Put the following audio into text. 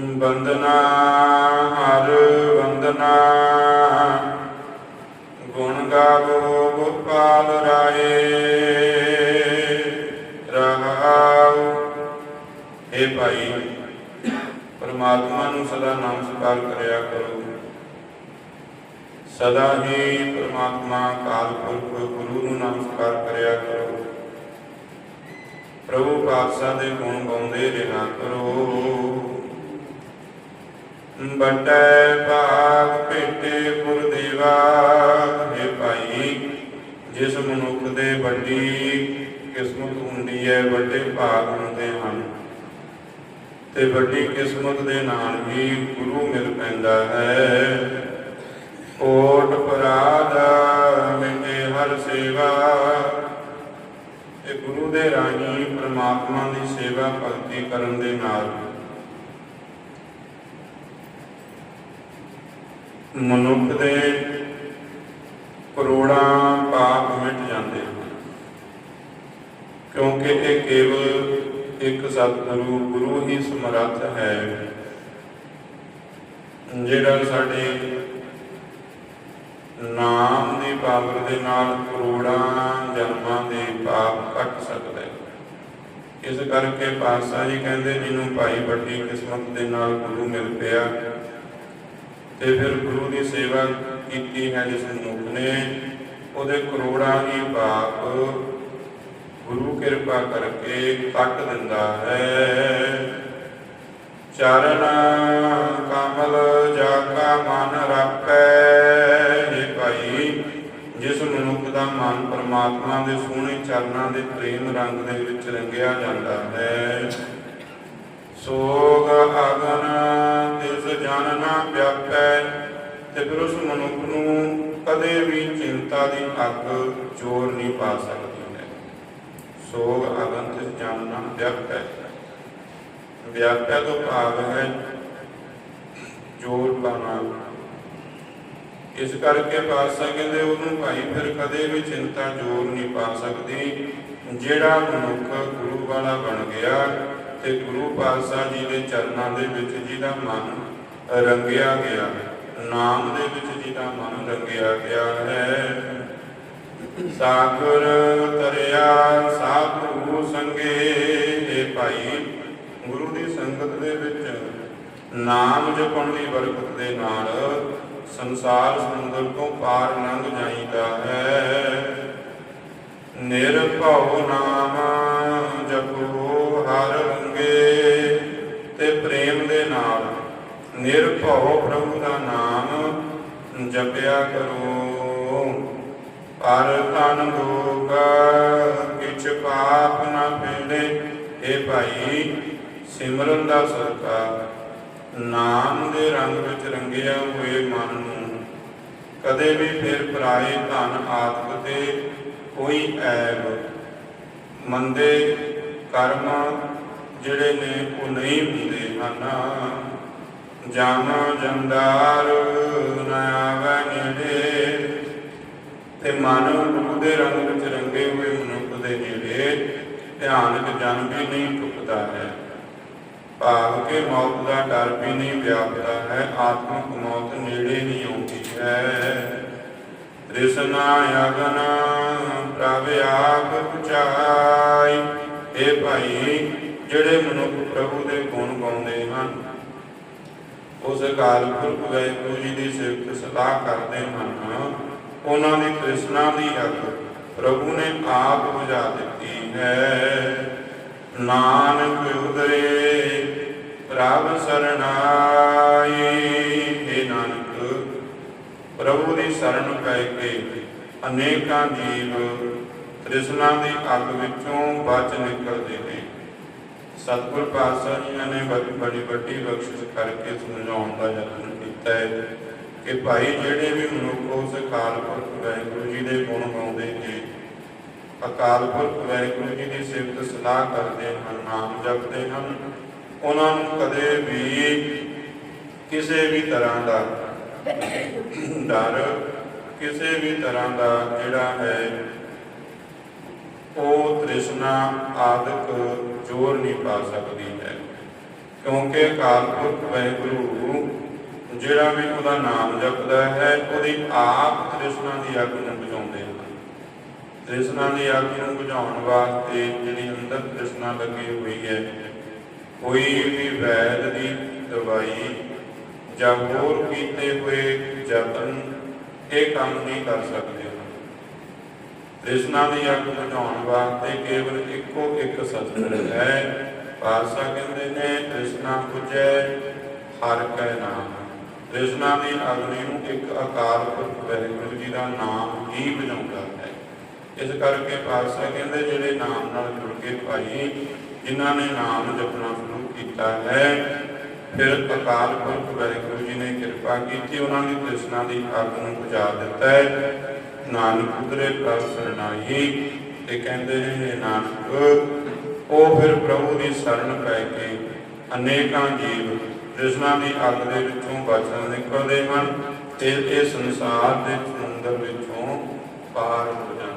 ਬੰਦਨਾ ਹਰ ਵੰਦਨਾ। ਗੁਣ ਗਾਵੋ ਗੋਪਾਲ ਰਾਏ, ਰਹਾਉ। हे ਭਾਈ, ਪਰਮਾਤਮਾ ਨੂੰ ਸਦਾ ਨਾਮ ਸਕਾਰ ਕਰਿਆ ਕਰੋ। ਸਦਾ ਹੀ ਪਰਮਾਤਮਾ ਕਾਲ ਪੁਰਖ ਗੁਰੂ ਨੂੰ ਨਮਸਕਾਰ ਕਰਿਆ ਕਰੋ। ਪ੍ਰਭੂ ਪਾਤਸ਼ਾਹ ਦੇ ਗੁਣ ਗਾਉਂਦੇ ਰਿਹਾ ਕਰੋ। ਬੰਟੈ ਭਾਗ ਭੇਟੇ ਗੁਰਦੇਵਾ ਹੈ ਭਾਈ, ਜਿਸ ਮਨੁੱਖ ਦੇ ਵੱਡੀ ਕਿਸਮਤ ਹੁੰਦੀ ਹੈ, ਵੱਡੇ ਭਾਗ ਹੁੰਦੇ ਹਨ। ਤੇ ਵੱਡੀ ਕਿਸਮਤ ਦੇ ਨਾਲ ਹੀ ਗੁਰੂ ਮਿਲ ਪੈਂਦਾ ਹੈ। ਕੋਟ ਪਰਾਧ ਮਿਟੇ ਹਰ ਸੇਵਾ। ਇਹ ਗੁਰੂ ਦੇ ਰਾਹੀਂ ਪ੍ਰਮਾਤਮਾ ਦੀ ਸੇਵਾ ਭਗਤੀ ਕਰਨ ਦੇ ਨਾਲ ਮਨੁੱਖ ਦੇ ਕਰੋੜਾਂ ਪਾਪ ਮਿਟ ਜਾਂਦੇ ਹਨ। ਕਿਉਂਕਿ ਇਹ ਕੇਵਲ ਇੱਕ ਸਤਿਗੁਰੂ, ਗੁਰੂ ਹੀ ਸਮਰੱਥ ਹੈ। ਜਿਹੜਾ ਸਾਡੇ ਨਾਮ ਦੀ ਪਾਵਰ ਦੇ ਨਾਲ ਕਰੋੜਾਂ ਜਨਮਾਂ ਦੇ ਪਾਪ ਕੱਟ ਸਕਦਾ ਹੈ। ਇਸ ਕਰਕੇ ਪਾਤਸ਼ਾਹ ਜੀ ਕਹਿੰਦੇ, ਜਿਹਨੂੰ ਭਾਈ ਵੱਡੀ ਕਿਸਮਤ ਦੇ ਨਾਲ ਗੁਰੂ ਮਿਲ ਪਿਆ ਤੇ ਫਿਰ ਗੁਰੂ ਦੀ ਸੇਵਾ ਕੀਤੀ ਹੈ ਜਿਸ ਮਨੁੱਖ ਨੇ ਉਹਦੇ ਕਰੋੜਾਂ ਹੀ ਪਾਪ ਗੁਰੂ ਕਿਰਪਾ ਕਰਕੇ ਕੱਟ ਦਿੰਦਾ ਹੈ। ਚਰਨ ਕਮਲ ਜਾ ਕਾ ਮਨ ਰੱਖੈ। ਇਹ ਭਾਈ ਜਿਸ ਮਨੁੱਖ ਦਾ ਮਨ ਪਰਮਾਤਮਾ ਦੇ ਸੋਹਣੇ ਚਰਨਾਂ ਦੇ ਪ੍ਰੇਮ ਰੰਗ ਦੇ ਵਿੱਚ ਰੰਗਿਆ ਜਾਂਦਾ ਹੈ। ਸੋਗ ਅਗਨ ਤਿਸ ਜਨ ਨਾ ਵਿਆਪੈ, ਤੇ ਫਿਰ ਉਸ ਮਨੁੱਖ ਨੂੰ ਕਦੇ ਵੀ ਚਿੰਤਾ ਦੀ ਅੱਗ ਜੋਰ ਨਹੀਂ ਪਾ ਸਕਦੀ ਹੈ। ਸੋਗ ਅਗਨ ਤਿਸ ਜਨ ਨਾ ਵਿਆਪੈ। ਵਿਆਪੈ ਤੋਂ ਭਾਵ ਹੈ ਜੋਰ ਪਾਣਾ। ਇਸ ਕਰਕੇ ਪਾਤਸ਼ਾਹ ਕਹਿੰਦੇ ਉਹਨੂੰ ਭਾਈ ਫਿਰ ਕਦੇ ਵੀ ਚਿੰਤਾ ਜੋਰ ਨਹੀਂ ਪਾ ਸਕਦੀ, ਜਿਹੜਾ ਮਨੁੱਖ ਗੁਰੂ ਵਾਲਾ ਬਣ ਗਿਆ ਤੇ ਗੁਰੂ ਪਾਤਸ਼ਾਹ ਜੀ ਦੇ ਚਰਨਾਂ ਦੇ ਵਿੱਚ ਜਿਹਦਾ ਮਨ ਰੰਗਿਆ ਗਿਆ, ਨਾਮ ਦੇ ਵਿੱਚ ਜਿਹਦਾ ਮਨ ਰੰਗਿਆ ਗਿਆ ਹੈ। ਸਾਗਰ ਤਰਿਆ ਸਾਧੂ ਸੰਗੇ ਇਹ ਭਾਈ ਗੁਰੂ ਦੀ ਸੰਗਤ ਦੇ ਵਿੱਚ ਨਾਮ ਜਪਣ ਦੀ ਬਰਕਤ ਦੇ ਨਾਲ ਸੰਸਾਰ ਸਮੁੰਦਰ ਤੋਂ ਪਾਰ ਲੰਘ ਜਾਈਦਾ ਹੈ। ਨਿਰਭਉ ਨਾਮ ਹਰ ਰੰਗੇ ਤੇ ਪ੍ਰੇਮ ਦੇ ਨਾਲ ਨਿਰਭਉ ਪ੍ਰਭੂ ਦਾ ਨਾਮ ਜਪਿਆ ਕਰੋ। ਪਰ ਤਨ ਲੋਕ ਕਿਛ ਪਾਪ ਨਾ ਪੀੜੇ ਇਹ ਭਾਈ, ਸਿਮਰਨ ਦਾ ਸਰਕਾਰ ਨਾਮ ਦੇ ਰੰਗ ਵਿੱਚ ਰੰਗਿਆ ਹੋਏ ਮਨ ਨੂੰ। ਕਦੇ ਵੀ ਫਿਰ ਪਰਾਏ ਧਨ ਆਤਮ ਤੇ ਕੋਈ ਐਬ ਮੰਦੇ ਕਰਮ ਜਿਹੜੇ ਨੇ ਉਹ ਨਹੀਂ ਹੁੰਦੇ ਹਨ। ਜਮ ਜੰਦਾਰ ਨਾ ਆਵੈ ਤੇ ਮਨ ਗੁਰੂ ਦੇ ਰੰਗ ਵਿੱਚ ਰੰਗੇ ਹੋਏ ਮਨੁੱਖ ਦੇ ਨੇੜੇ ਧਿਆਨਕ ਜਨ ਵੀ ਨਹੀਂ ਟੁੱਟਦਾ ਹੈ। ਭਾਵ ਕੇ ਮੌਤ ਦਾ ਡਰ ਵੀ ਨਹੀਂ ਵਿਆਪਦਾ ਹੈ, ਆਤਮਿਕ ਮੌਤ ਨੇੜੇ ਨਹੀਂ ਆਉਂਦੀ ਹੈ। ਤ੍ਰਿਸ਼ਨਾ ਅਗਨ ਪ੍ਰਭ ਆਪ ਪੁਚਾਈ ਇਹ ਭਾਈ ਜਿਹੜੇ ਮਨੁੱਖ ਪ੍ਰਭੂ ਦੇ ਗੁਣ ਗਾਉਂਦੇ ਹਨ, ਉਸ ਅਕਾਲ ਪੁਰਖ ਵਾਹਿਗੁਰੂ ਜੀ ਦੀ ਸਿਫਤ ਸਲਾਹ ਕਰਦੇ ਹਨ। ਉਹਨਾਂ ਦੀ ਤ੍ਰਿਸ਼ਨਾ ਦੀ ਅੱਗ ਪ੍ਰਭੂ ਨੇ ਆਪ ਬੁਝਾ ਦਿੱਤੀ ਹੈ। ਨਾਨਕ ਉਦਰੇ ਪ੍ਰਭ ਸਰਣਾਈ हे ਨਾਨਕ, ਪ੍ਰਭੂ ਦੀ ਸ਼ਰਨ ਪੈ ਕੇ ਅਨੇਕਾਂ ਜੀਵ ਤ੍ਰਿਸ਼ਨਾ ਦੀ ਅੱਗ ਵਿੱਚੋਂ ਬਚ ਨਿਕਲਦੇ ਨੇ ਸਤਿਗੁਰ ਪਾਤਸ਼ਾਹ ਜੀ ਨੇ ਬੜੀ ਬੜੀ, ਵੱਡੀ ਬਖਸ਼ਿਸ਼ ਕਰਕੇ ਸਮਝਾਉਣ ਦਾ ਯਤਨ ਕੀਤਾ ਹੈ ਕਿ ਭਾਈ ਜਿਹੜੇ ਵੀ ਮਨੁੱਖ ਉਸ ਅਕਾਲ ਪੁਰਖ ਵਾਹਿਗੁਰੂ ਜੀ ਦੇ ਗੁਣ ਗਾਉਂਦੇ ਨੇ, ਅਕਾਲ ਪੁਰਖ ਵਾਹਿਗੁਰੂ ਜੀ ਦੀ ਸਿਫਤ ਸਲਾਹ ਕਰਦੇ ਹਨ, ਨਾਮ ਜਪਦੇ ਹਨ, ਉਹਨਾਂ ਨੂੰ ਕਦੇ ਵੀ ਕਿਸੇ ਵੀ ਤਰ੍ਹਾਂ ਦਾ ਡਰ, ਕਿਸੇ ਵੀ ਤਰ੍ਹਾਂ ਦਾ ਜਿਹੜਾ ਹੈ ਉਹ ਤ੍ਰਿਸ਼ਨਾ ਆਦਿਕ ਜੋਰ ਨਹੀਂ ਪਾ ਸਕਦੀ ਹੈ। ਕਿਉਂਕਿ ਅਕਾਲ ਪੁਰਖ ਵਾਹਿਗੁਰੂ ਜਿਹੜਾ ਵੀ ਉਹਦਾ ਨਾਮ ਜਪਦਾ ਹੈ, ਉਹਦੀ ਆਪ ਤ੍ਰਿਸ਼ਨਾ ਦੀ ਅੱਗ ਨੂੰ ਬੁਝਾਉਂਦੇ ਹਨ। ਤ੍ਰਿਸ਼ਨਾ ਦੀ ਅੱਗ ਨੂੰ ਬੁਝਾਉਣ ਵਾਸਤੇ ਜਿਹੜੀ ਅੰਦਰ ਤ੍ਰਿਸ਼ਨਾ ਲੱਗੀ ਹੋਈ ਹੈ, ਕੋਈ ਵੀ ਵੈਦ ਦੀ ਦਵਾਈ ਜਾਂ ਹੋਰ ਕੀਤੇ ਹੋਏ ਯਤਨ ਇਹ ਕੰਮ ਨਹੀਂ ਕਰ ਸਕਦੇ। ਤ੍ਰਿਸ਼ਨਾ ਦੀ ਅੱਗ ਬੁਝਾਉਣ ਵਾਸਤੇ ਕੇਵਲ ਇੱਕੋ ਇੱਕ ਸਤਿਗੁਰ ਹੈ। ਪਾਸਾ ਕਹਿੰਦੇ ਨੇ ਤ੍ਰਿਸ਼ਨਾ ਬੁਝੈ ਹਰ ਕੈ ਨਾਮ। ਤ੍ਰਿਸ਼ਨਾ ਦੀ ਅਗਨੀ ਨੂੰ ਇੱਕ ਅਕਾਲ ਪੁਰਖ ਵਾਹਿਗੁਰੂ ਜੀ ਦਾ ਨਾਮ ਹੀ ਬੁਝਾਉਂਦਾ ਹੈ। ਇਸ ਕਰਕੇ ਪਾਤਸ਼ਾਹ ਕਹਿੰਦੇ, ਜਿਹੜੇ ਨਾਮ ਨਾਲ ਜੁੜ ਕੇ ਭਾਈ, ਜਿਨ੍ਹਾਂ ਨੇ ਨਾਮ ਜਪਣਾ ਸ਼ੁਰੂ ਕੀਤਾ ਹੈ, ਫਿਰ ਅਕਾਲ ਪੁਰਖ ਵਾਹਿਗੁਰੂ ਜੀ ਨੇ ਕਿਰਪਾ ਕੀਤੀ, ਉਹਨਾਂ ਦੀ ਤ੍ਰਿਸ਼ਨਾ ਦੀ ਅੱਗ ਨੂੰ ਬੁਝਾ ਦਿੱਤਾ ਹੈ। ਨਾਨਕ ਉਤਰੇ ਪ੍ਰਭ ਸਰਣਾਈ ਤੇ ਕਹਿੰਦੇ ਨੇ ਨਾਨਕ, ਉਹ ਫਿਰ ਪ੍ਰਭੂ ਦੀ ਸ਼ਰਨ ਪੈ ਕੇ ਅਨੇਕਾਂ ਜੀਵ ਤ੍ਰਿਸ਼ਨਾ ਦੀ ਅੱਗ ਦੇ ਵਿੱਚੋਂ ਬਚਣ ਨਿਕਲਦੇ ਹਨ ਤੇ ਇਹ ਸੰਸਾਰ ਦੇ ਸਮੁੰਦਰ ਵਿੱਚੋਂ ਪਾਰ ਹੋ ਜਾਂਦੇ